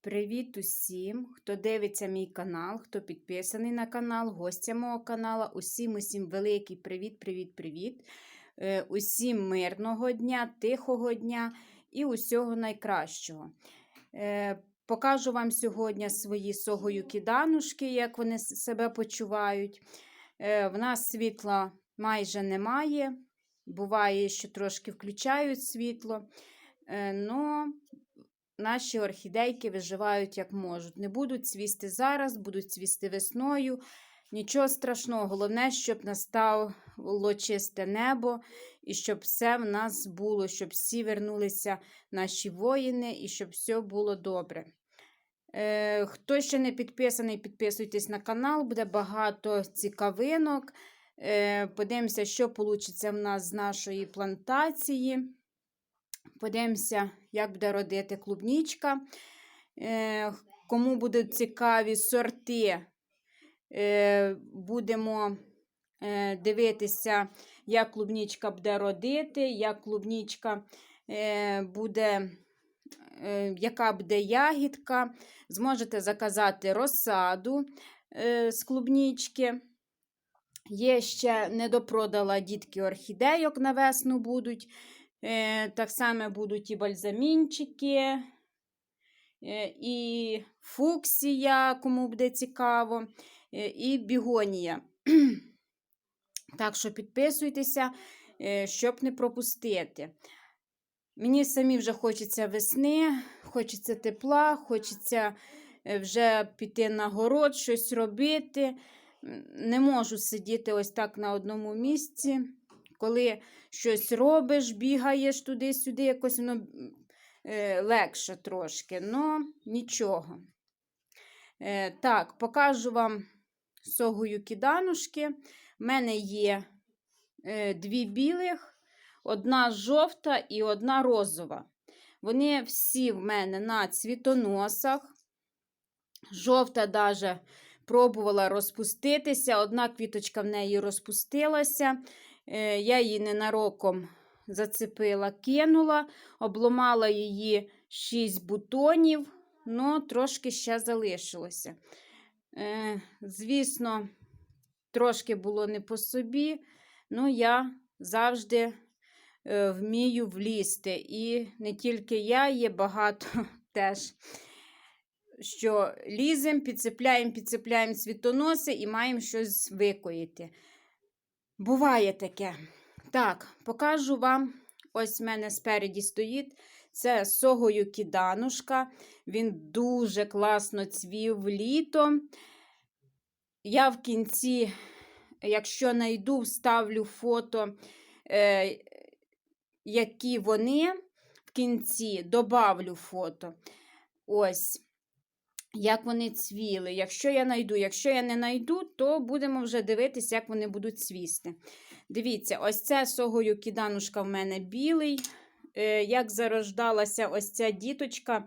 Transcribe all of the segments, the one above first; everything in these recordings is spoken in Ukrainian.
Привіт усім, хто дивиться мій канал, хто підписаний на канал, гостя мого каналу. Усім усім великий привіт, привіт, привіт. Е, Усім мирного дня, тихого дня і усього найкращого. Е, Покажу вам сьогодні свої согою киданушки, як вони себе почувають. Е, В нас світла майже немає. Буває, що трошки включають світло. Но наші орхідейки виживають як можуть. Не будуть цвісти зараз, будуть цвісти весною. Нічого страшного, головне, щоб настало чисте небо і щоб все в нас було, щоб всі вернулися наші воїни і щоб все було добре. Е, хто ще не підписаний, підписуйтесь на канал, буде багато цікавинок. Е, подивимося, що вийде в нас з нашої плантації. Подивимося, як буде родити клубнічка. Е, кому будуть цікаві сорти, е, будемо е, дивитися, як клубнічка буде родити, як клубнічка буде, яка буде ягідка. Зможете заказати розсаду з клубнічки. Є ще недопродала дітки орхідейок на весну будуть. Е, так само будуть і бальзамінчики, і фуксія, кому буде цікаво, е, і бігонія. Так що підписуйтеся, е, щоб не пропустити. Мені самі вже хочеться весни, хочеться тепла, хочеться е, вже піти на город, щось робити. Не можу сидіти ось так на одному місці. Коли щось робиш, бігаєш туди-сюди, якось воно е, легше трошки, ну нічого. Е, так, покажу вам согою киданушки. У мене є е, дві білих, одна жовта і одна розова. Вони всі в мене на цвітоносах. Жовта даже пробувала розпуститися, одна квіточка в неї розпустилася. Е, Я її ненароком зацепила, кинула, обломала її 6 бутонів, але трошки ще залишилося. Е, Звісно, трошки було не по собі, але я завжди е, вмію влізти. І не тільки я, є багато теж. Що ліземо, підцепляємо, підцепляємо світоноси і маємо щось викоїти. Буває таке. Так, покажу вам. Ось в мене спереді стоїть. Це согою киданушка. Він дуже класно цвів літо. Я в кінці, якщо знайду, вставлю фото, е, які вони в кінці добавлю фото. Ось. Як вони цвіли. Якщо я знайду, якщо я не знайду, то будемо вже дивитися, як вони будуть цвісти. Дивіться, ось ця согою киданушка в мене білий. Е, як зарождалася ось ця діточка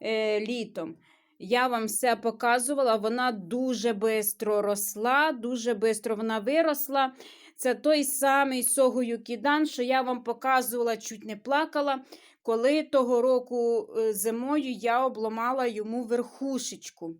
е, літом. Я вам все показувала, вона дуже швидко росла, дуже швидко вона виросла. Це той самий согою кидан, що я вам показувала, чуть не плакала. Коли того року е, зимою я обламала йому верхушечку.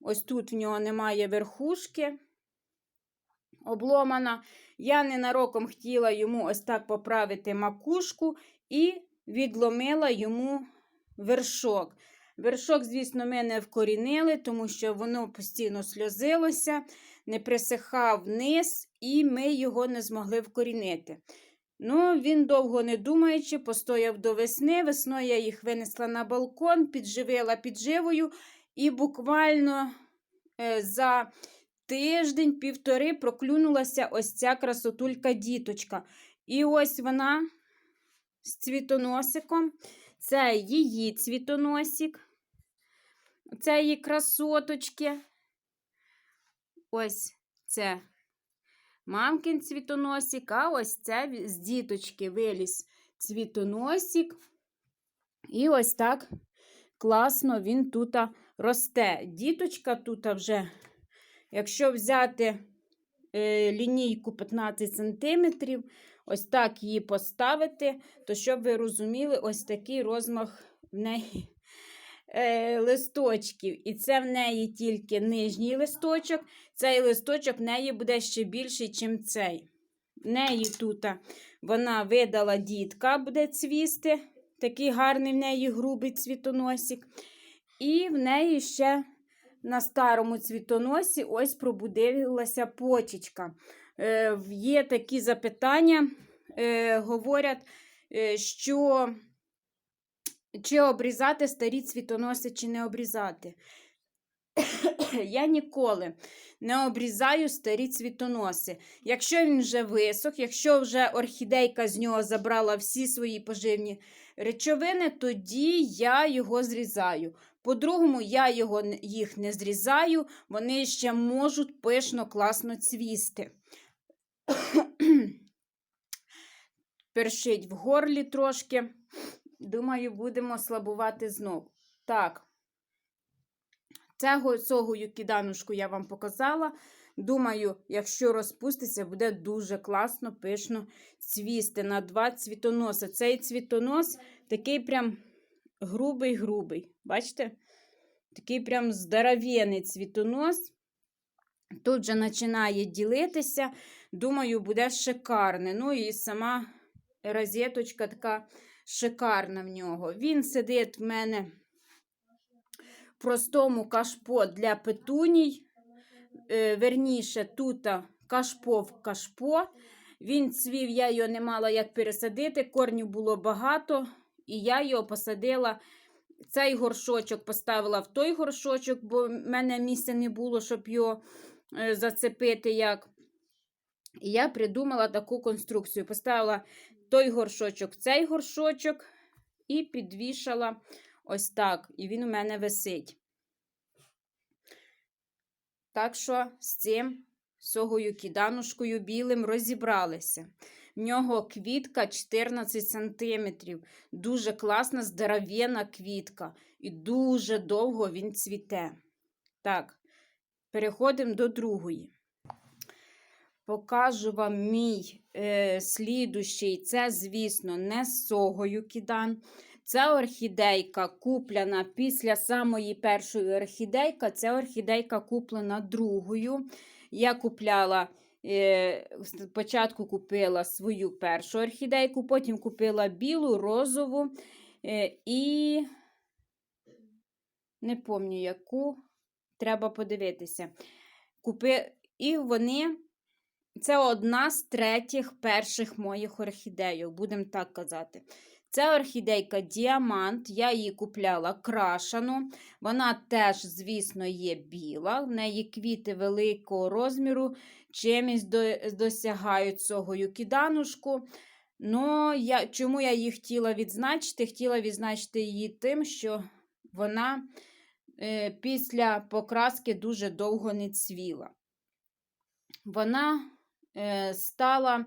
Ось тут в нього немає верхушки обломана. Я ненароком хотіла йому ось так поправити макушку і відломила йому вершок. Вершок, звісно, ми не вкорінили, тому що воно постійно сльозилося, не присихав вниз, і ми його не змогли вкорінити. Ну, він довго не думаючи, постояв до весни. Весною я їх винесла на балкон, підживила підживою, і буквально е, за тиждень-півтори проклюнулася ось ця красотулька діточка. І ось вона з цвітоносиком. Це її цвітоносик. Це її красоточки. Ось це мамкин цвітоносик, а ось це з діточки виліз цвітоносик. І ось так класно він тут росте. Діточка тут вже, якщо взяти е, лінійку 15 см, ось так її поставити, то щоб ви розуміли, ось такий розмах в неї е, листочків. І це в неї тільки нижній листочок. Цей листочок в неї буде ще більший, ніж цей. В неї тут вона видала дітка, буде цвісти. Такий гарний в неї грубий цвітоносик. І в неї ще на старому цвітоносі ось пробудилася почечка. Е, є такі запитання, е, говорять, е, що чи обрізати старі цвітоноси, чи не обрізати. Я ніколи не обрізаю старі цвітоноси. Якщо він вже висох, якщо вже орхідейка з нього забрала всі свої поживні речовини, тоді я його зрізаю. По-другому, я його, їх не зрізаю, вони ще можуть пишно, класно цвісти. Першить в горлі трошки. Думаю, будемо слабувати знов. Так. Цього цього юкіданушку я вам показала. Думаю, якщо розпуститься, буде дуже класно, пишно цвісти на два цвітоноси. Цей цвітонос такий прям грубий-грубий. Бачите? Такий прям здоров'яний цвітонос. Тут вже починає ділитися. Думаю, буде шикарне. Ну і сама розеточка така шикарна в нього. Він сидить в мене в простому кашпо для петуній. Е, верніше, тут кашпо в кашпо. Він цвів, я його не мала як пересадити, корнів було багато, і я його посадила. Цей горшочок поставила в той горшочок, бо в мене місця не було, щоб його е, зацепити. як. І я придумала таку конструкцію. Поставила той горшочок цей горшочок і підвішала ось так. І він у мене висить. Так що з цим согою киданушкою білим розібралися. В нього квітка 14 см. Дуже класна, здоров'яна квітка. І дуже довго він цвіте. Так, переходимо до другої. Покажу вам мій е, слідущий. Це, звісно, не согою кидан. Це орхідейка куплена після самої першої орхідейка. Це орхідейка куплена другою. Я купляла, е, спочатку купила свою першу орхідейку, потім купила білу, розову е, і не пам'ятаю, яку треба подивитися. Купи... І вони. Це одна з третіх перших моїх орхідейок, будемо так казати. Це орхідейка діамант, я її купляла крашану. Вона теж, звісно, є біла. В неї квіти великого розміру, чимось досягають цього юкіданушку. Ну, я, чому я її хотіла відзначити? Хотіла відзначити її тим, що вона е, після покраски дуже довго не цвіла. Вона стала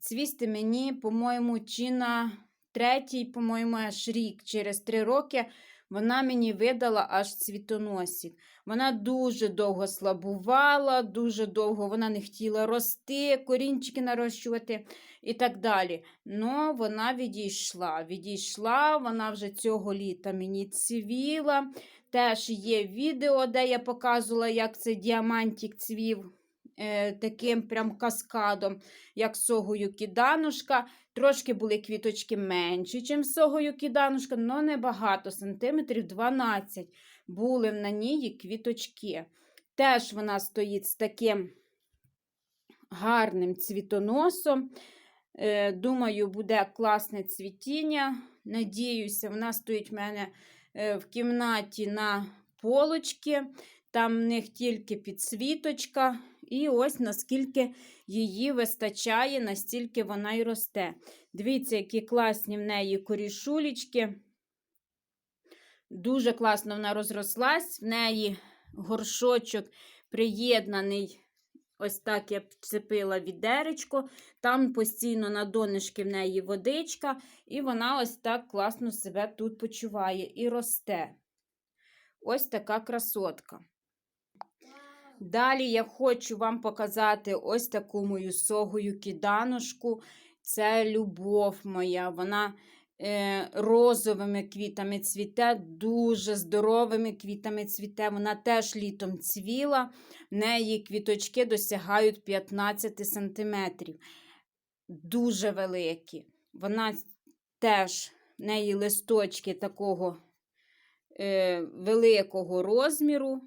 цвісти мені, по-моєму, чи на третій, по-моєму, аж рік. Через три роки вона мені видала аж цвітоносик. Вона дуже довго слабувала, дуже довго вона не хотіла рости, корінчики нарощувати і так далі. Ну, вона відійшла. Відійшла, вона вже цього літа мені цвіла. Теж є відео, де я показувала, як цей діамантик цвів е, таким прям каскадом, як согою киданушка. Трошки були квіточки менші, ніж согою киданушка, але небагато, сантиметрів 12 були на ній квіточки. Теж вона стоїть з таким гарним цвітоносом. Е, Думаю, буде класне цвітіння. Надіюся, вона стоїть в мене е, в кімнаті на полочці. Там в них тільки підсвіточка. І ось наскільки її вистачає, настільки вона й росте. Дивіться, які класні в неї корішулечки. Дуже класно вона розрослась. В неї горшочок приєднаний. Ось так я вцепила відеречко. Там постійно на донышки в неї водичка, і вона ось так класно себе тут почуває і росте. Ось така красотка. Далі я хочу вам показати ось таку мою согою киданушку. Це любов моя. Вона е, розовими квітами цвіте, дуже здоровими квітами цвіте. Вона теж літом цвіла, в неї квіточки досягають 15 см. Дуже великі. Вона теж в неї листочки такого е, великого розміру.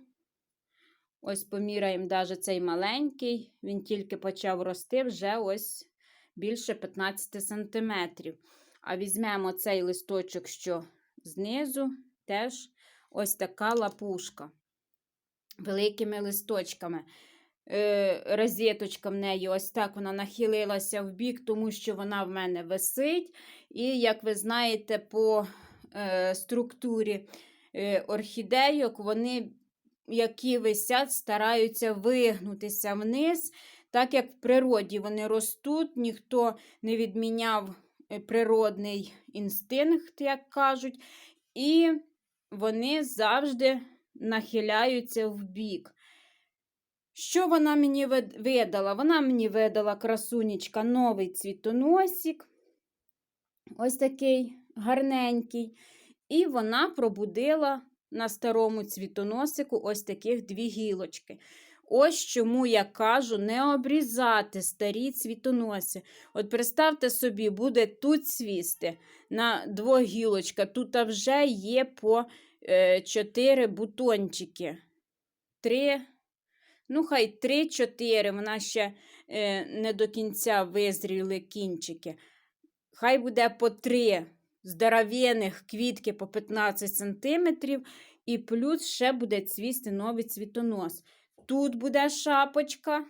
Ось поміряємо навіть цей маленький, він тільки почав рости вже ось більше 15 см. А візьмемо цей листочок, що знизу, теж ось така лапушка. Великими листочками. Е, розеточка в неї ось так вона нахилилася в бік, тому що вона в мене висить. І, як ви знаєте, по е, структурі е, орхідейок, вони, які висять, стараються вигнутися вниз. Так як в природі вони ростуть, ніхто не відміняв е, природний інстинкт, як кажуть, і вони завжди нахиляються в бік. Що вона мені видала? Вона мені видала красунечка новий цвітоносик. Ось такий гарненький. І вона пробудила на старому цвітоносику ось таких дві гілочки. Ось чому я кажу не обрізати старі цвітоноси. От представте собі, буде тут цвісти на двох гілочка. Тут вже є по е, 4 бутончики. Три, ну хай 3-4. Вона ще е, не до кінця визріли кінчики. Хай буде по 3 здоров'яних квітки по 15 см, і плюс ще буде цвісти новий цвітонос. Тут буде шапочка,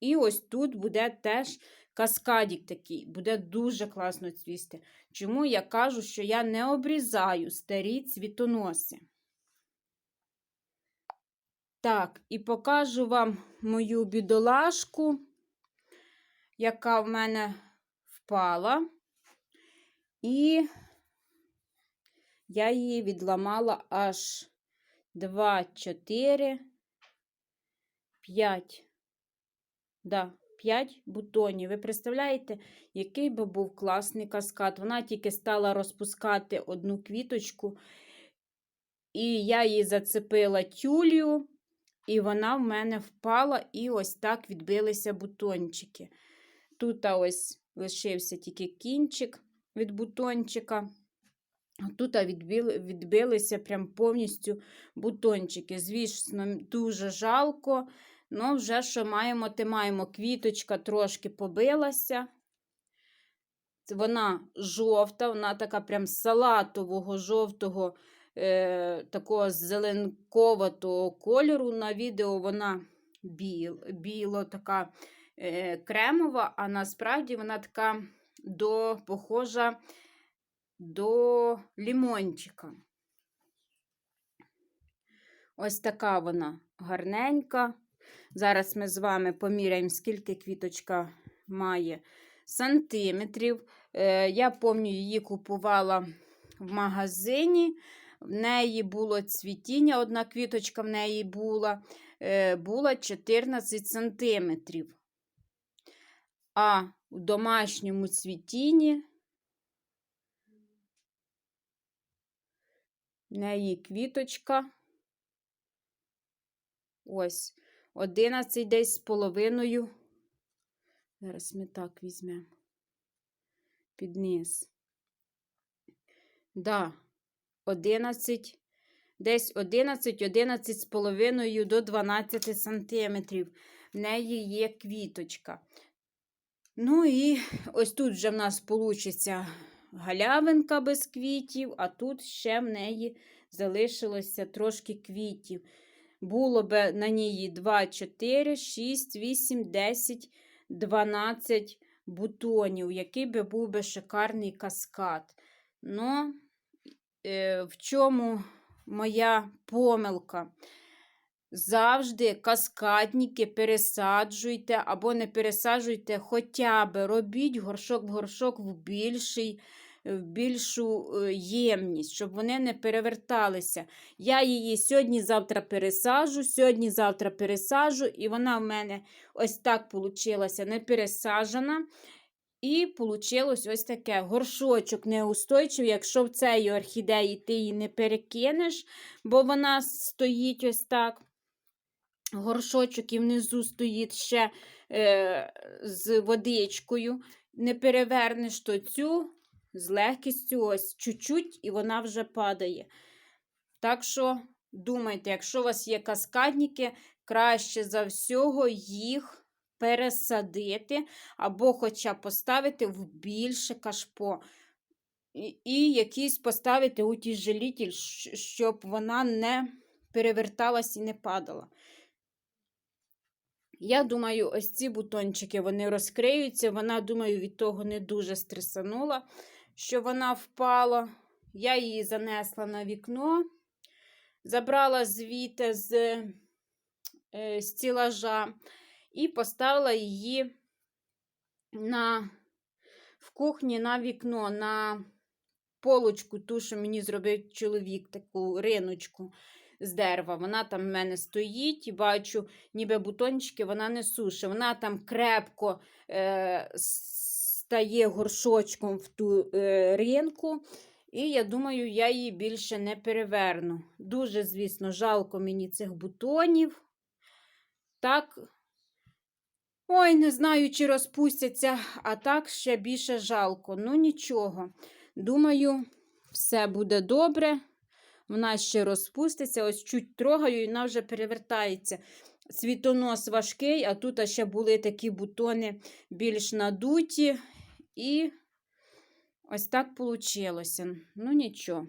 і ось тут буде теж каскадік такий. Буде дуже класно цвісти. Чому я кажу, що я не обрізаю старі цвітоноси. Так, і покажу вам мою бідолашку, яка в мене впала. І я її відламала аж 2, 4, 5. Да, 5 бутонів. Ви представляєте, який би був класний каскад? Вона тільки стала розпускати одну квіточку, і я її зацепила тюлью, і вона в мене впала, і ось так відбилися бутончики. Тут ось лишився тільки кінчик від бутончика. Тут відбили, відбилися прям повністю бутончики. Звісно, дуже жалко. Ну, вже що маємо, те маємо. Квіточка трошки побилася. Вона жовта, вона така прям салатового, жовтого, е, такого зеленковатого кольору. На відео вона біл, біло, така е, кремова, а насправді вона така до, похожа до лімончика. Ось така вона гарненька. Зараз ми з вами поміряємо, скільки квіточка має сантиметрів. Е, Я пам'ятаю, її купувала в магазині. В неї було цвітіння, одна квіточка в неї була, е, була 14 сантиметрів. А в домашньому цвітінні в неї квіточка. Ось 11 десь з половиною. Зараз ми так візьмемо під низ. Да, 11, десь 11, 11 з половиною до 12 сантиметрів. В неї є квіточка. Ну і ось тут вже в нас получиться галявинка без квітів, а тут ще в неї залишилося трошки квітів. Було б на ній 2, 4, 6, 8, 10, 12 бутонів, який би був би шикарний каскад. Ну, е, в чому моя помилка? Завжди каскадники пересаджуйте або не пересаджуйте, хоча б робіть горшок в горшок в більший, в більшу е, ємність, щоб вони не переверталися. Я її сьогодні-завтра пересаджу, сьогодні-завтра пересаджу, і вона в мене ось так вийшла не пересаджена. І вийшло ось таке. Горшочок неустойчивий. Якщо в цій орхідеї ти її не перекинеш, бо вона стоїть ось так. Горшочок і внизу стоїть ще е, з водичкою. Не перевернеш то цю з легкістю, ось чуть-чуть, і вона вже падає. Так що думайте, якщо у вас є каскадники, краще за всього їх пересадити, або хоча поставити в більше кашпо. І, і якийсь поставити утяжелитель, щ- щоб вона не переверталась і не падала. Я думаю, ось ці бутончики вони розкриються. Вона, думаю, від того не дуже стресанула, що вона впала. Я її занесла на вікно, забрала звідти з е, стілажа і поставила її на, в кухні на вікно, на полочку, ту, що мені зробив чоловік, таку риночку з дерева. Вона там в мене стоїть і бачу, ніби бутончики вона не сушить. Вона там крепко е, стає горшочком в ту е, ринку. І я думаю, я її більше не переверну. Дуже, звісно, жалко мені цих бутонів. Так, ой, не знаю, чи розпустяться, а так ще більше жалко. Ну, нічого. Думаю, все буде добре. Вона ще розпуститься, ось чуть трогаю, і вона вже перевертається. Світонос важкий, а тут ще були такі бутони більш надуті. І ось так вийшло. Ну, нічого.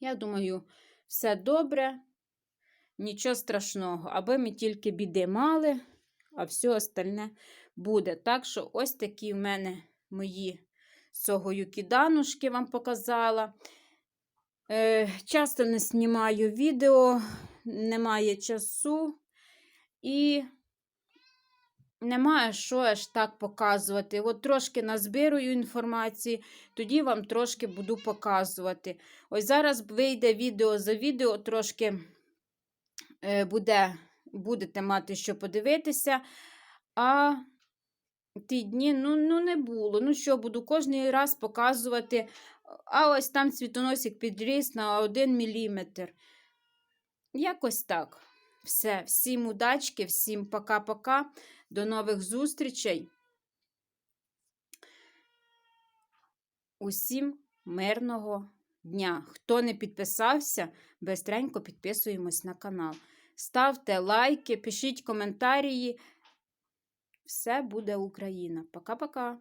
Я думаю, все добре, нічого страшного, аби ми тільки біди мали, а все остальне буде. Так що, ось такі в мене мої согоюкіданушки вам показала. Е, часто не знімаю відео, немає часу і немає що аж так показувати. От трошки назбирую інформації, тоді вам трошки буду показувати. Ось зараз вийде відео за відео, трошки е, буде, будете мати що подивитися. А ті дні ну, ну не було. Ну що, буду кожен раз показувати. А ось там цвітоносик підріс на 1 мм. Якось так. Все. Всім удачки, всім пока-пока. До нових зустрічей. Усім мирного дня. Хто не підписався, бистренько підписуємось на канал. Ставте лайки, пишіть коментарі. Все буде Україна. Пока-пока.